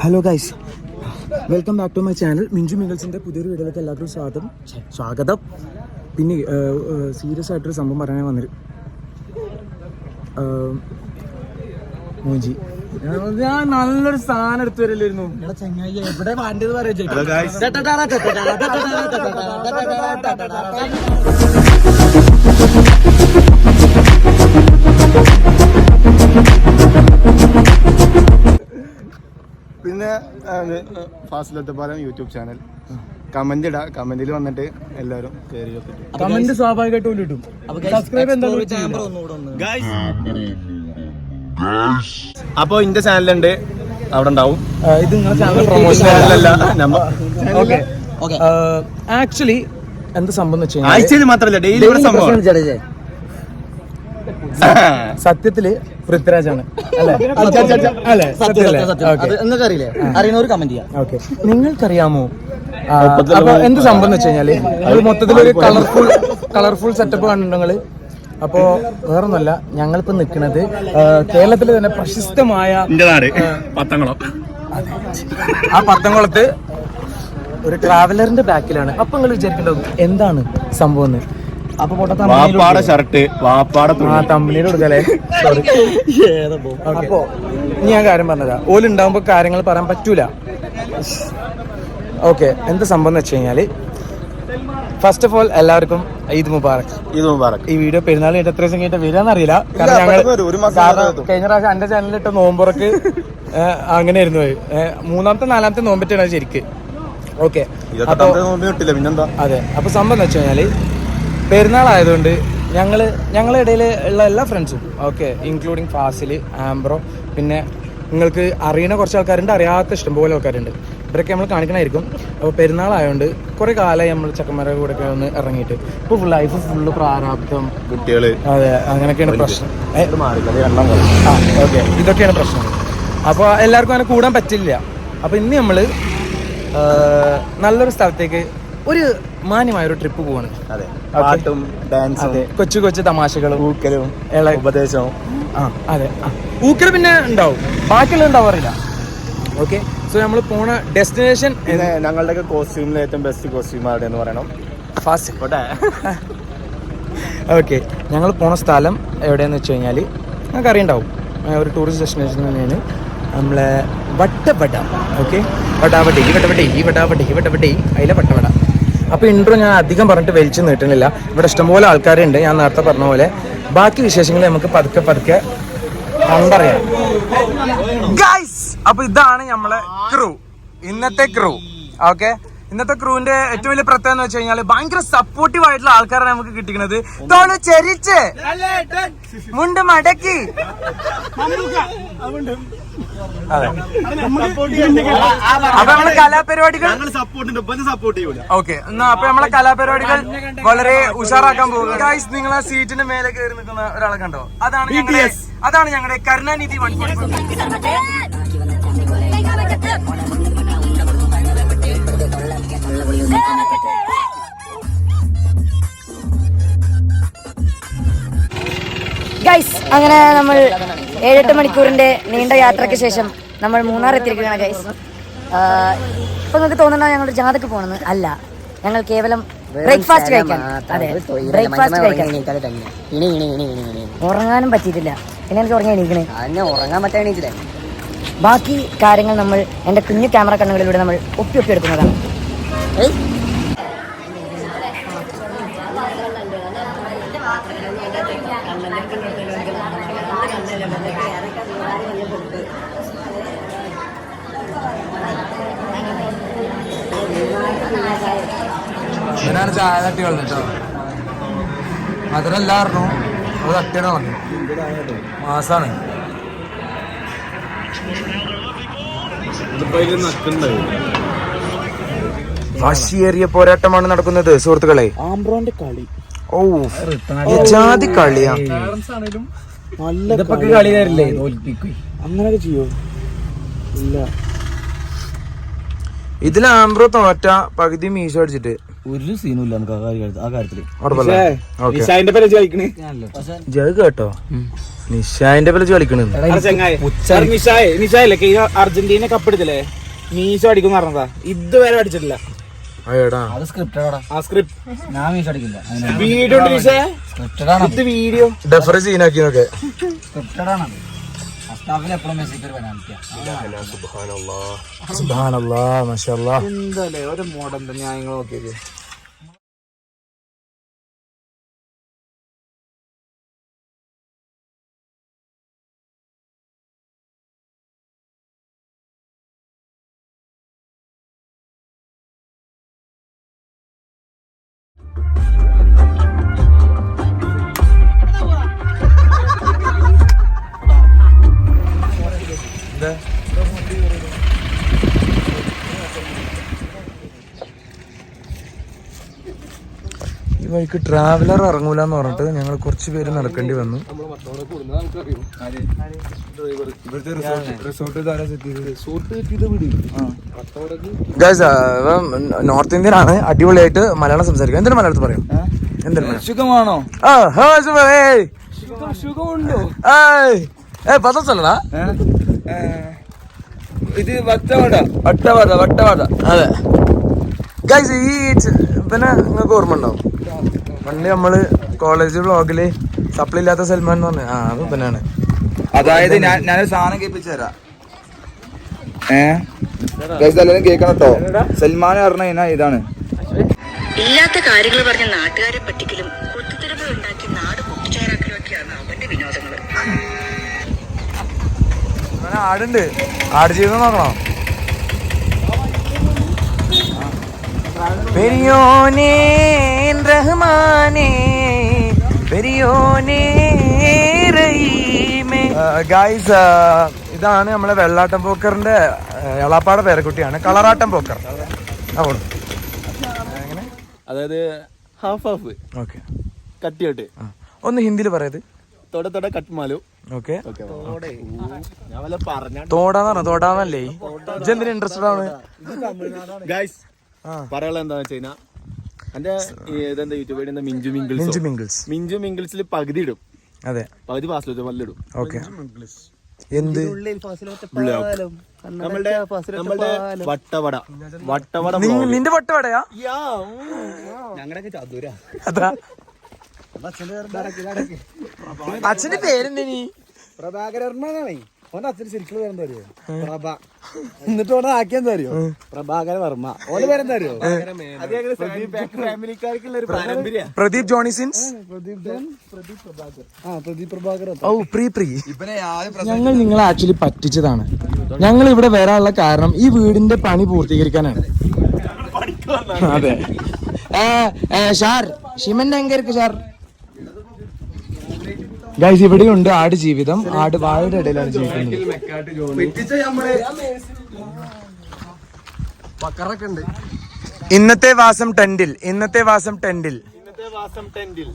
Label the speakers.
Speaker 1: Hello guys welcome back to my channel Minchu മിങ്കിൾസിന്റെ പുതിയൊരു വീഡിയോയിലേക്ക് എല്ലാവർക്കും സ്വാഗതം സ്വാഗതം പിന്നെ സീരിയസ് ആയിട്ടൊരു സംഭവം പറയാൻ വന്നത് മോജി ഞാൻ നല്ലൊരു സാധനം എടുത്തു വരില്ലായിരുന്നു
Speaker 2: എവിടെ വേണ്ടത്
Speaker 3: പിന്നെ ഫാസിലത്തെ പോലെ യൂട്യൂബ് ചാനൽ. കമന്റ് ഇടാ. കമന്റിൽ വന്നിട്ട് എല്ലാവരും കയറി
Speaker 1: കമന്റ് സ്വാഭാവികമായിട്ടും കിട്ടും സബ്സ്ക്രൈബ്.
Speaker 3: അപ്പൊ ഇന്റെ ചാനലുണ്ട്. അവിടെ ഉണ്ടാവും.
Speaker 1: ഇത് നിങ്ങളുടെ ചാനൽ പ്രൊമോഷൻ
Speaker 3: ചാനലല്ല നമ്മ
Speaker 1: ഓക്കെ ആക്ച്വലി എന്ത് സംഭവം എന്ന് വെച്ച് കഴിഞ്ഞാൽ
Speaker 3: ആഴ്ചയിൽ മാത്രല്ല ഡെയിലി ഇവിടെ സംഭവം
Speaker 1: സത്യത്തിൽ പൃഥ്വിരാജാണ്.
Speaker 2: അറിയില്ലേ അറിയുന്നവർ കമന്റ് ചെയ്യാം.
Speaker 1: ഓക്കെ. നിങ്ങൾക്കറിയാമോ? അപ്പൊ എന്ത് സംഭവം എന്ന് വെച്ച് കഴിഞ്ഞാൽ ഒരു മൊത്തത്തിലൊരു കളർഫുൾ കളർഫുൾ സെറ്റപ്പ് കണ്ടിട്ടുണ്ടെങ്കിൽ അപ്പോ വേറൊന്നുമല്ല ഞങ്ങളിപ്പോ നിൽക്കുന്നത് കേരളത്തിലെ തന്നെ പ്രശസ്തമായ
Speaker 3: പത്തംകുളം.
Speaker 1: ആ പത്തംകുളത്ത് ഒരു ട്രാവലറിന്റെ ബാക്കിലാണ് അപ്പൊ നിങ്ങൾ വിചാരിക്കേണ്ടത് എന്താണ് സംഭവം
Speaker 3: വാപ്പാടെ ഷർട്ട് വാപ്പാടെ
Speaker 1: തമ്മിലിൽ കൊടുക്കല്ലേ അപ്പോ ഇനി ഞാൻ കാര്യം പറഞ്ഞതാ ഓലുണ്ടാവുമ്പോ കാര്യങ്ങൾ പറയാൻ പറ്റൂല. ഓക്കെ എന്ത് സംഭവം എന്ന് വെച്ച് കഴിഞ്ഞാൽ ഫസ്റ്റ് ഓഫ് ഓൾ എല്ലാവർക്കും ഈദ് മുബാറക്.
Speaker 3: ഈദ് മുബാറക്.
Speaker 1: ഈ വീഡിയോ പെരുന്നാൾ കഴിഞ്ഞിട്ട് എത്ര ദിവസം കഴിഞ്ഞിട്ട് വരിക എന്നറിയില്ല കാരണം ഞങ്ങൾ. കഴിഞ്ഞ പ്രാവശ്യം എന്റെ ചാനലിലിട്ട നോമ്പുറക്ക് അങ്ങനെയായിരുന്നു. പോയി മൂന്നാമത്തെ നാലാമത്തെ നോമ്പിട്ടാണ് ശരിക്ക്. ഓക്കെ അതെ. അപ്പൊ സംഭവം എന്ന് വെച്ച് കഴിഞ്ഞാൽ പെരുന്നാളായതുകൊണ്ട് ഞങ്ങൾ ഞങ്ങളുടെ ഇടയിൽ ഉള്ള എല്ലാ ഫ്രണ്ട്സും ഓക്കെ ഇൻക്ലൂഡിങ് ഫാസിൽ ആംബ്രോ പിന്നെ നിങ്ങൾക്ക് അറിയുന്ന കുറച്ച് ആൾക്കാരുണ്ട് അറിയാത്ത ഇഷ്ടംപോലെ ആൾക്കാരുണ്ട്. ഇവരൊക്കെ നമ്മൾ കാണിക്കണമായിരിക്കും അപ്പോൾ പെരുന്നാളായതുകൊണ്ട് കുറേ കാലമായി നമ്മൾ ചക്കന്മാരെ കൂടെ ഒക്കെ ഒന്ന് ഇറങ്ങിയിട്ട്. ഇപ്പോൾ ഫുൾ ലൈഫ് ഫുള്ള് പ്രാരാബ്ദം.
Speaker 3: കുട്ടികൾ.
Speaker 1: അതെ അങ്ങനെയൊക്കെയാണ് പ്രശ്നം. ആ ഓക്കെ ഇതൊക്കെയാണ് പ്രശ്നം. അപ്പോൾ എല്ലാവർക്കും അങ്ങനെ കൂടാൻ പറ്റില്ല. അപ്പോൾ ഇന്ന് നമ്മൾ നല്ലൊരു സ്ഥലത്തേക്ക് ഒരു മാന്യമായ ഒരു ട്രിപ്പ് പോവാണ്.
Speaker 3: അതെ. പാട്ടും ഡാൻസും
Speaker 1: കൊച്ചു കൊച്ചു തമാശകളും
Speaker 3: ഊക്കലും ഉപദേശവും.
Speaker 1: ആ അതെ. ഊക്കൽ ഊക്കൽ പിന്നെ ഉണ്ടാവും. ബാക്കിയുള്ള ഉണ്ടാവാറില്ല ഓക്കെ സോ നമ്മൾ പോണ ഡെസ്റ്റിനേഷൻ
Speaker 3: ഞങ്ങളുടെ ഞങ്ങളുടെയൊക്കെ കോസ്റ്റ്യൂമിൽ ഏറ്റവും ബെസ്റ്റ് കോസ്റ്റ്യൂം അവിടെ എന്ന് പറയണം.
Speaker 1: ഫാസ്റ്റ്. ഓക്കെ ഞങ്ങൾ പോണ സ്ഥലം എവിടെയെന്ന് വെച്ച് കഴിഞ്ഞാൽ ഞങ്ങൾക്ക് അറിയണ്ടാവും ഒരു ടൂറിസ്റ്റ് ഡെസ്റ്റിനേഷൻ തന്നെയാണ്. നമ്മളെ വട്ടവട. ഓക്കെ വടാവട്ടി വട്ടവട്ടി ഈ വടാവട്ടി ഈ വട്ടവട്ടി അതിലെ വട്ടവട. അപ്പോൾ ഇൻട്രോ ഞാൻ അധികം പറഞ്ഞിട്ട് വലിച്ചു നീട്ടുന്നില്ല. ഇവിടെ ഇഷ്ടംപോലെ ആൾക്കാരുണ്ട്. ഞാൻ നേരത്തെ പറഞ്ഞ പോലെ. ബാക്കി വിശേഷങ്ങൾ നമുക്ക് പതുക്കെ പതുക്കെ കണ്ടറിയാം. അപ്പൊ ഇതാണ് നമ്മളെ ക്രൂ ഇന്നത്തെ ക്രൂ ഓക്കെ ഇന്നത്തെ ക്രൂവിന്റെ ഏറ്റവും വലിയ പ്രത്യേകത എന്ന് വെച്ച് കഴിഞ്ഞാൽ ഭയങ്കര സപ്പോർട്ടീവ് ആയിട്ടുള്ള ആൾക്കാരാണ് നമുക്ക് കിട്ടിക്കുന്നത് തോൾ ചെരിച്ച്. മുണ്ട് മടക്കി. അതെ. അപ്പൊ നമ്മളെ കലാപരിപാടികൾ
Speaker 3: സപ്പോർട്ട് സപ്പോർട്ട് ചെയ്യൂല.
Speaker 1: ഓക്കെ എന്നാ അപ്പൊ നമ്മളെ കലാപരിപാടികൾ വളരെ ഉഷാറാക്കാൻ പോകുന്നു ഗൈസ് നിങ്ങൾ ആ സീറ്റിന്റെ മേലെ കയറി നിൽക്കുന്ന ഒരാളെ കണ്ടോ? അതാണ് ഞങ്ങളുടെ അതാണ് ഞങ്ങളുടെ കരുണാനിധി വൺ
Speaker 4: ഗൈസ് അങ്ങനെ നമ്മൾ ഏഴെട്ട് മണിക്കൂറിന്റെ നീണ്ട യാത്രയ്ക്ക് ശേഷം നമ്മൾ മൂന്നാർ എത്തിയിരിക്കുകയാണ് ഗൈസ് ഇപ്പൊ നിങ്ങൾക്ക് തോന്നുന്ന ഞങ്ങൾ ജാഥക്ക് പോണെന്ന് അല്ല. ഞങ്ങൾ കേവലം ബ്രേക്ക്ഫാസ്റ്റ് കഴിക്കാൻ. അതെ. ബ്രേക്ക്ഫാസ്റ്റ് കഴിക്കാൻ. ഉറങ്ങാനും പറ്റിയിട്ടില്ല. പിന്നെ എനിക്ക് ഉറങ്ങി എണീക്കണേ.
Speaker 2: ഉറങ്ങാൻ
Speaker 4: ബാക്കി കാര്യങ്ങൾ നമ്മൾ എന്റെ കുഞ്ഞു ക്യാമറ കണ്ണുകളിലൂടെ നമ്മൾ ഒപ്പി ഒപ്പി എടുക്കുന്നതാണ്.
Speaker 1: ഇവനാണ് ചായ തട്ടി കളഞ്ഞിട്ടോ? മധുരല്ലായിരുന്നു അത് തട്ടിയാണ് കളഞ്ഞു. മാസാണ്. വാശിയേറിയ പോരാട്ടമാണ് നടക്കുന്നത് സുഹൃത്തുക്കളെ.
Speaker 2: ആംബ്രോന്റെ കളി.
Speaker 1: ഓ ജാതി കളിയാ.
Speaker 2: നല്ല
Speaker 1: കളി തരില്ലേ
Speaker 2: അങ്ങനെയൊക്കെ ചെയ്യോ? ഇല്ല.
Speaker 1: ഇതിൽ ആംബ്രോ തോറ്റ പകുതി മീശോ അടിച്ചിട്ട്.
Speaker 2: ഒരു സീനും ഇല്ല നമുക്ക് ആ കാര്യത്തിൽ ആ
Speaker 1: കാര്യത്തിൽ.
Speaker 3: നിഷാന്റെ പേര് ചോദിക്കണേ
Speaker 1: ജഗ് കേട്ടോ. നിഷാന്റെ പേര് കളിക്കണേ.
Speaker 2: നിഷായ് നിഷായല്ലേ അർജന്റീന കപ്പെടുത്തില്ലേ മീശോ അടിക്കും പറഞ്ഞതാ. ഇതുവരെ അടിച്ചിട്ടില്ല.
Speaker 5: അത് സ്ക്രിപ്റ്റഡാ
Speaker 2: ആ സ്ക്രിപ്റ്റ്
Speaker 5: ഞാൻ മീസ് അടിക്കില്ല
Speaker 2: വീഡിയോ ഉണ്ട് നിഷേ
Speaker 5: സ്ക്രിപ്റ്റഡാണ്
Speaker 2: ഇത് വീഡിയോ
Speaker 1: ഡെഫർ സീനാക്കിന്നൊക്കെ
Speaker 5: സ്ക്രിപ്റ്റഡാണ് ഫസ്റ്റ് ഹാഫിൽ എപ്പോഴും മെസ്സിക്ക് ഒരു പെനാൽറ്റിയാ
Speaker 1: സുബ്ഹാനല്ലാ. മാഷാല്ലാ
Speaker 2: എന്താല്ലേ ഒരു മോഡൽ ന്യായങ്ങൾ നോക്കിയത്
Speaker 1: ഈ വഴിക്ക് ട്രാവലർ ഇറങ്ങൂല എന്ന് പറഞ്ഞിട്ട് ഞങ്ങൾ കുറച്ച് പേര് നടക്കേണ്ടി വന്നു. നോർത്ത് ഇന്ത്യൻ ആണ്. അടിപൊളിയായിട്ട് മലയാളം സംസാരിക്കും. എന്തിനാ മലയാളത്തിൽ പറയും? എന്തിനാ?
Speaker 2: സുഖമാണോ?
Speaker 1: ആ
Speaker 2: സുഖമുണ്ടോ?
Speaker 1: ഏയ് പദം ചൊല്ലടാ
Speaker 2: ഇത് വട്ടവട. വട്ടവട വട്ടവട.
Speaker 1: അതെ. ഗൈസ് ഈ പിന്നെ നിങ്ങൾക്ക് ഓർമ്മ ഉണ്ടാവും പണ്ട് നമ്മൾ കോളേജ് ബ്ലോഗിൽ സപ്ലൈ ഇല്ലാത്ത സൽമാൻ എന്ന് പറഞ്ഞു ആ അത് പിന്നാണ്
Speaker 2: അതായത് ഞാൻ ഞാനൊരു സാധനം കേൾപ്പിച്ചു തരാം. ഏ? എല്ലാവരും കേൾക്കണം കേട്ടോ സൽമാൻ പറഞ്ഞ കഴിഞ്ഞാൽ ഇതാണ്.
Speaker 6: ഇല്ലാത്ത കാര്യങ്ങൾ പറഞ്ഞ നാട്ടുകാരെ പറ്റിക്കലും
Speaker 1: അങ്ങനെ ആടുണ്ട്. ആട് ജീവിതം നോക്കണോ? പെരിയോനേ റഹ്മാനേ പെരിയോനേ ഗായ്സ് ഇതാണ് നമ്മളെ വെള്ളാട്ടം പോക്കറിന്റെ എളാപ്പാട പേരക്കുട്ടിയാണ്. കളറാട്ടം പോക്കർ. അവിടെ
Speaker 3: അതായത് ഹാഫ് ഹാഫ്
Speaker 1: ഓക്കെ.
Speaker 3: കട്ടിയോട്ട്.
Speaker 1: ഒന്ന് ഹിന്ദിയിൽ പറയത്
Speaker 3: തൊടെ തൊടെ കട്ട്മാലു
Speaker 1: ഓക്കെ.
Speaker 3: ഞാൻ വല്ല പറഞ്ഞ
Speaker 1: തോടാന്ന് പറഞ്ഞ? തോടാന്നല്ലേ? ഇജെന്തിന് ഇൻട്രസ്റ്റഡ് ആണ്?
Speaker 3: ഗൈസ്. പറയാനുള്ള എന്താന്ന് വെച്ച് എന്റെ ഇതെന്താ YouTube Minchu
Speaker 1: mingles
Speaker 3: Minchu
Speaker 1: mingles
Speaker 3: Minchu മിംഗിൾസിൽ പകുതി ഇടും.
Speaker 1: അതെ.
Speaker 3: പകുതി ഫാസിലോ മല്ലിടും
Speaker 1: ഓക്കെ. എന്ത്?
Speaker 3: നമ്മളുടെ നമ്മളുടെ വട്ടവട. വട്ടവട
Speaker 1: നിന്റെ വട്ടവടയാ?
Speaker 3: ഞങ്ങളുടെ ചതുര.
Speaker 1: അതാ. അച്ഛന്റെ പേരെന്തേനി
Speaker 2: പ്രഭാകരനാണേ ഓന്റെ അച്ഛന് ശരിക്കുള്ള പേരെന്താ അറിയോ? പ്രഭ. എന്നിട്ട് ഓനെ ആക്കിയെന്താ അറിയോ? പ്രഭാകര വർമ്മ. ഓന്റെ പേരെന്താ അറിയോ?
Speaker 1: Pradeep Johnny Sins?
Speaker 2: ആ പ്രദീപ് പ്രഭാകർ
Speaker 1: ഓ പ്രീ പ്രീ. ഞങ്ങൾ നിങ്ങളെ ആക്ച്വലി പറ്റിച്ചതാണ്. ഞങ്ങൾ ഇവിടെ വരാനുള്ള കാരണം ഈ വീടിന്റെ പണി പൂർത്തീകരിക്കാനാണ്. അതെ. ഷാർ ഷിമന്റെ എങ്കർക്ക് ഷാർ ഗൈസ് ഇവിടെയുണ്ട് ആട് ജീവിതം. ആട് വാഴയുടെ ഇടയിലാണ് ജീവിക്കുന്നത്. ഇന്നത്തെ വാസം ടെന്റിൽ ഇന്നത്തെ വാസം ടെന്റിൽ.
Speaker 3: ഇന്നത്തെ വാസം ടെന്റിൽ.